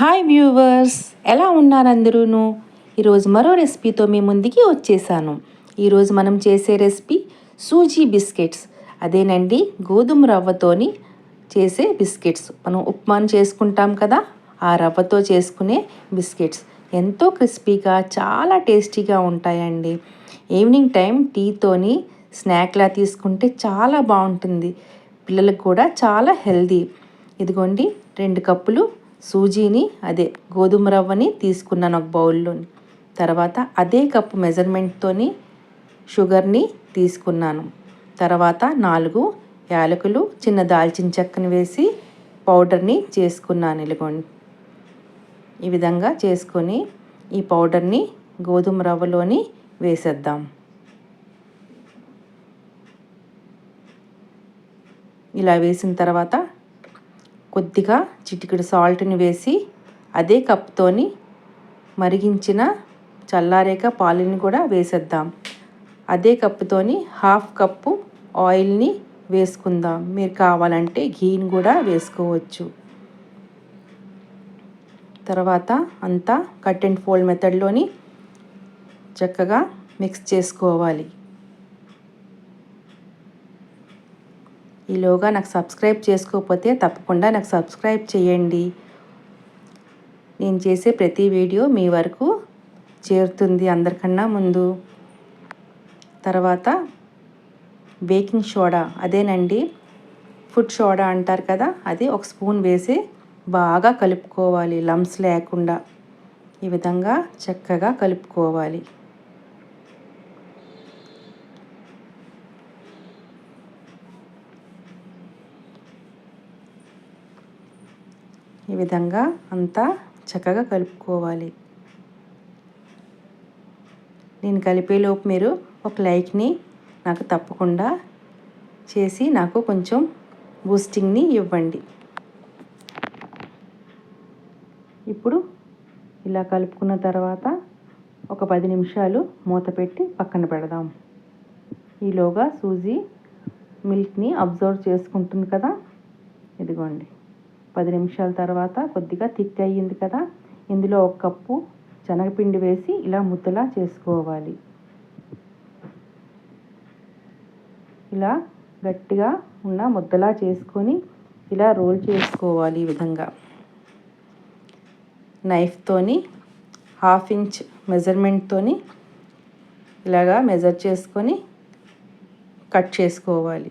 Hi viewers ఎలా ఉన్నారందరూను? ఈరోజు మరో రెసిపీతో మీ ముందుకి వచ్చేసాను. ఈరోజు మనం చేసే రెసిపీ సూజీ బిస్కెట్స్. అదేనండి గోధుమ రవ్వతోని చేసే బిస్కెట్స్. మనం ఉప్మాను చేసుకుంటాం కదా ఆ రవ్వతో చేసుకునే బిస్కెట్స్. ఎంతో క్రిస్పీగా చాలా టేస్టీగా ఉంటాయండి. ఈవినింగ్ టైం టీతోని స్నాక్లా తీసుకుంటే చాలా బాగుంటుంది. పిల్లలకు కూడా చాలా హెల్దీ ఇదిగోండి రెండు కప్పులు సూజీని అదే గోధుమ రవ్వని తీసుకున్నాను ఒక బౌల్లో తర్వాత అదే కప్పు మెజర్మెంట్తోని షుగర్ని తీసుకున్నాను. తర్వాత నాలుగు యాలకులు చిన్న దాల్చిన చెక్కని వేసి పౌడర్ని చేసుకున్నాను ఇలాగోండి ఈ విధంగా చేసుకొని ఈ పౌడర్ని గోధుమ రవ్వలోని వేసేద్దాం. ఇలా వేసిన తర్వాత కొద్దిగా చిటికెడు సాల్ట్ని వేసి అదే కప్తోని మరిగించిన చల్లారేక పాలని కూడా వేసేద్దాం. అదే కప్పుతోని హాఫ్ కప్పు ఆయిల్ని వేసుకుందాం. మీరు కావాలంటే ఘీని కూడా వేసుకోవచ్చు. తర్వాత అంతా కట్ అండ్ ఫోల్డ్ మెథడ్లోని చక్కగా మిక్స్ చేసుకోవాలి. ఈలోగా నాకు సబ్స్క్రైబ్ చేసుకోకపోతే తప్పకుండా నాకు సబ్స్క్రైబ్ చేయండి. నేను చేసే ప్రతి వీడియో మీ వరకు చేరుతుంది అందరికన్నా ముందు. తర్వాత బేకింగ్ సోడా అదేనండి ఫుడ్ సోడా అంటారు కదా అది ఒక స్పూన్ వేసి బాగా కలుపుకోవాలి లమ్స్ లేకుండా. ఈ విధంగా చక్కగా కలుపుకోవాలి. ఈ విధంగా అంతా చక్కగా కలుపుకోవాలి. నేను కలిపేలోపు మీరు ఒక లైక్ని నాకు తప్పకుండా చేసి నాకు కొంచెం బూస్టింగ్ని ఇవ్వండి. ఇప్పుడు ఇలా కలుపుకున్న తర్వాత ఒక పది నిమిషాలు మూత పెట్టి పక్కన పెడదాం. ఈలోగా సూజీ మిల్క్ని అబ్జర్వ్ చేసుకుంటుంది కదా? ఇదిగోండి. పది నిమిషాల తర్వాత కొద్దిగా తిక్ అయ్యింది కదా. ఇందులో ఒక కప్పు శనగపిండి వేసి ఇలా ముద్దలా చేసుకోవాలి. ఇలా గట్టిగా ఉన్న ముద్దలా చేసుకొని ఇలా రోల్ చేసుకోవాలి ఈ విధంగా. నైఫ్తోని హాఫ్ ఇంచ్ మెజర్మెంట్తోని ఇలాగా మెజర్ చేసుకొని కట్ చేసుకోవాలి.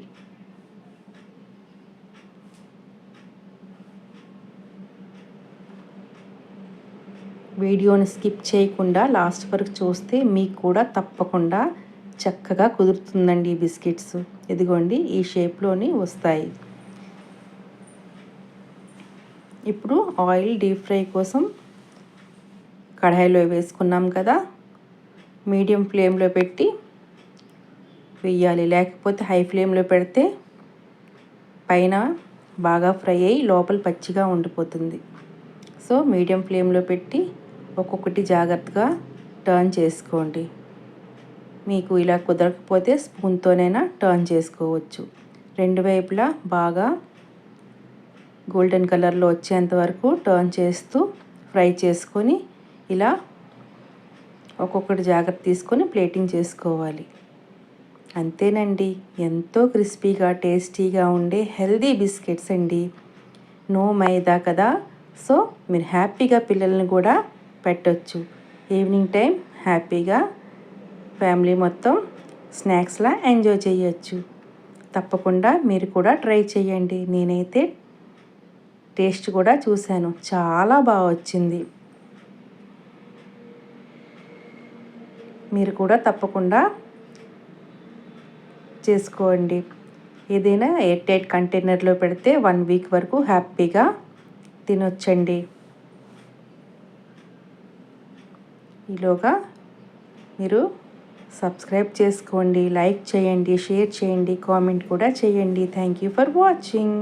వీడియోని స్కిప్ చేయకుండా లాస్ట్ వరకు చూస్తే మీకు కూడా తప్పకుండా చక్కగా కుదురుతుందండి ఈ బిస్కెట్స్. ఇదిగోండి ఈ షేప్లోని వస్తాయి. ఇప్పుడు ఆయిల్ డీప్ ఫ్రై కోసం కడాయిలో వేసుకున్నాం కదా. మీడియం ఫ్లేమ్లో పెట్టి వేయాలి. లేకపోతే హై ఫ్లేమ్లో పెడితే పైన బాగా ఫ్రై అయ్యి లోపల పచ్చిగా ఉండిపోతుంది. సో మీడియం ఫ్లేమ్లో పెట్టి ఒక్కొక్కటి జాగ్రత్తగా టర్న్ చేసుకోండి. మీకు ఇలా కుదరకపోతే స్పూన్తోనైనా టర్న్ చేసుకోవచ్చు. రెండు వైపులా బాగా గోల్డెన్ కలర్లో వచ్చేంత వరకు టర్న్ చేస్తూ ఫ్రై చేసుకొని ఇలా ఒక్కొక్కటి జాగ్రత్త తీసుకొని ప్లేటింగ్ చేసుకోవాలి. అంతేనండి. ఎంతో క్రిస్పీగా టేస్టీగా ఉండే హెల్దీ బిస్కెట్స్ అండి. నో మైదా కదా. సో మీరు హ్యాపీగా పిల్లల్ని కూడా పెట్టచ్చు. ఈవినింగ్ టైం హ్యాపీగా ఫ్యామిలీ మొత్తం స్నాక్స్లా ఎంజాయ్ చేయొచ్చు. తప్పకుండా మీరు కూడా ట్రై చేయండి. నేనైతే టేస్ట్ కూడా చూశాను. చాలా బాగా వచ్చింది. మీరు కూడా తప్పకుండా చేసుకోండి. ఏదైనా ఎయిట్ ఎయిట్ కంటైనర్లో పెడితే వన్ వీక్ వరకు హ్యాపీగా తినొచ్చండి. ఈలోగా మీరు సబ్స్క్రైబ్ చేసుకోండి లైక్ చేయండి షేర్ చేయండి కామెంట్ కూడా చేయండి. Thank you for watching